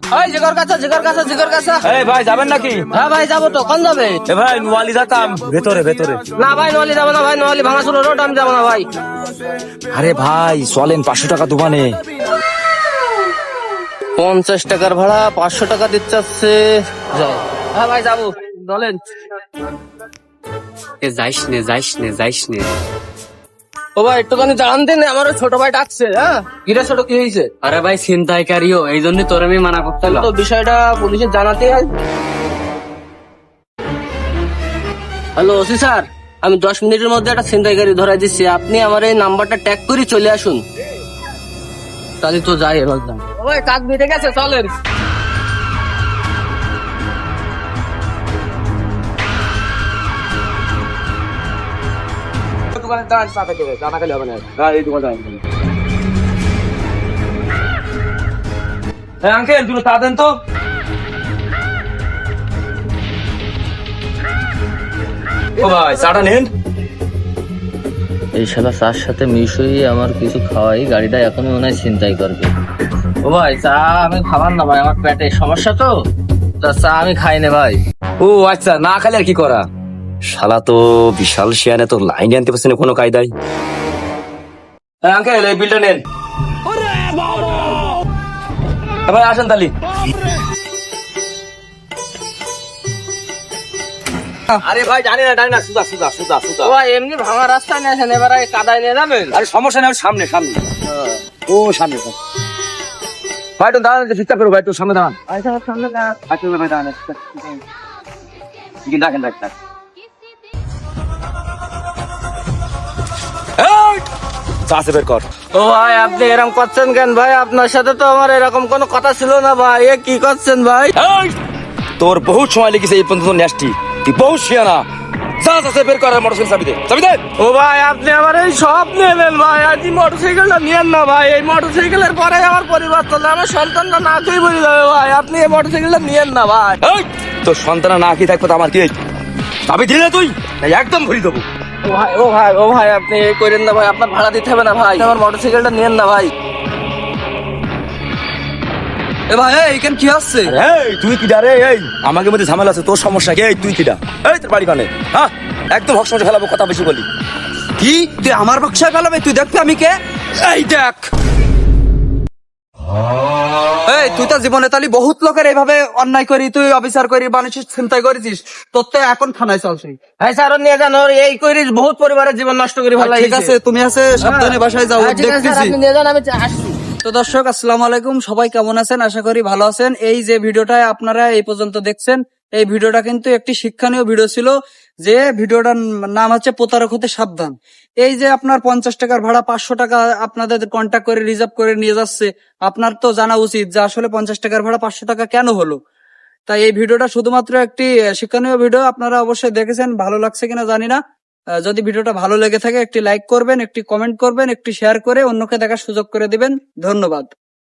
ওই জিগর কাছা জিগর কাছা জিগর কাছা। এই ভাই যাবেন নাকি? হ্যাঁ ভাই যাব তো কোন যাবে? এ ভাই নোয়ালি যেতাম ভেতরে ভেতরে। না ভাই নোয়ালি যাব না ভাই নোয়ালি ভাঙাচুর রোড আমি যাব না ভাই। আরে ভাই চলেন পাঁচশো টাকা দোকানে। পঞ্চাশ টাকার ভাড়া পাঁচশো টাকা দিচ্ছে আসছে যাই। হ্যাঁ ভাই যাব। যাইস নে যাইস নে যাইস নে। ও ভাই একটুখানি দিন আমার ছোট ভাই ডাকছে হ্যাঁ? ছোট কি হয়েছে আরে ভাই এই জন্য তোর আমি মানা করতে তো বিষয়টা পুলিশের জানাতে হ্যালো ওসি স্যার আমি দশ মিনিটের মধ্যে একটা ছিনতাইকারী ধরা দিচ্ছি। আপনি আমার এই নাম্বারটা ট্যাগ করে চলে আসুন। তাহলে তো যাই এবার ওই কাজ মিটে গেছে চলেন। দোকানে দাঁড়ান চা খেতে হবে, চা না খেলে হবে না। এই দোকানে আঙ্কেল দুটো তা দেন তো। ও ভাই চাটা নেন। এই শালা চার সাথে মিশিয়ে আমার কিছু খাওয়াই গাড়িটা এখনই মনে হয় চিন্তাই করবে। ও ভাই চা আমি খাবার না ভাই আমার পেটে সমস্যা তো। তা চা আমি খাই না ভাই। ও আচ্ছা না খালি আর কি করা? শালা তো বিশাল শিয়ানে তো লাইন আনতে পারছে না কোনো কায়দায়। আঙ্কেল এই বিলটা নেন। ভাই আসেন তালি। আরে ভাই জানি না জানি না সুদা সুদা সুদা সুদা। ভাই এমনি ভাঙা রাস্তায় নিয়ে আসেন এবার কাদায় নিয়ে যাবেন? আরে সমস্যা নেই সামনে সামনে। ও। সামনে। ভাই তো দাঁড়ান করো ভাই তো সামনে দাঁড়ান। আচ্ছা সামনে দাঁড়ান। আচ্ছা ভাই দাঁড়ান ডাকেন চাষে বের কর। ও ভাই আপনি এরকম করছেন কেন ভাই? আপনার সাথে তো আমার এরকম কোনো কথা ছিল না ভাই। এ কি করছেন ভাই? তোর বহুত সময় লেগেছে এই পর্যন্ত ন্যাসটি। তুই বহু শিয়ানা। যা চাষে বের কর মোটরসাইকেল চাবি দে। চাবি দে! ও ভাই আপনি আমার এই সব নেবেন ভাই। আজ এই মোটরসাইকেলটা নিয়েন না ভাই। এই মোটরসাইকেলের পরে আমার পরিবার চলে আমার সন্তানটা না খেয়ে বলে যাবে ভাই। আপনি এই মোটরসাইকেলটা নিয়েন না ভাই! তোর সন্তানা না থাকবে তো আমার কি চাবি দিলে তুই? একদম ভরি দেবো। ভাই ও ভাই ও ভাই আপনি করেন না ভাই আপনার ভাড়া দিতে হবে না ভাই আমার মোটরসাইকেলটা নিয়েন না ভাই। এ ভাই এইখানে কি হচ্ছে এই তুই কিডা রে এই আমাকে মধ্যে ঝামেলা আছে তোর সমস্যা কি? এই তুই কিডা? এই তোর বাড়ি কানে। হ্যাঁ একদম হক সমস্যা ফেলাবো কথা বেশি বলি। কি? তুই আমার বাক্সায় ফেলাবে তুই দেখতে আমি কে? এই দেখ এই তুই তো জীবনে তালি বহুত লোকের এইভাবে অন্যায় করি তুই অবিচার করি মানুষের চিন্তা করেছিস। তোর তো এখন থানায় চলছে হ্যাঁ স্যার নিয়ে যান ওর এই করিস বহুত পরিবারের জীবন নষ্ট করে ভালো ঠিক আছে তুমি আছে সাবধানে বাসায় যাও হ্যাঁ, দেখতেছি। নিয়ে যান আমি আসছি। তো দর্শক, আসসালামু আলাইকুম। সবাই কেমন আছেন? আশা করি ভালো আছেন। এই যে ভিডিওটা আপনারা এই পর্যন্ত দেখছেন, এই ভিডিওটা কিন্তু একটি শিক্ষণীয় ভিডিও ছিল, যে ভিডিওটার নাম হচ্ছে প্রতারক হতে সাবধান। এই যে আপনার পঞ্চাশ টাকার ভাড়া, পাঁচশো টাকা আপনাদের কন্ট্যাক্ট করে রিজার্ভ করে নিয়ে যাচ্ছে, আপনার তো জানা উচিত যে আসলে পঞ্চাশ টাকার ভাড়া পাঁচশো টাকা কেন হলো। তাই এই ভিডিওটা শুধুমাত্র একটি শিক্ষণীয় ভিডিও, আপনারা অবশ্যই দেখেছেন, ভালো লাগছে কিনা জানি না। যদি ভিডিওটা ভালো লেগে থাকে, একটি লাইক করবেন, একটি কমেন্ট করবেন, একটি শেয়ার করে অন্যকে দেখার সুযোগ করে দিবেন। ধন্যবাদ।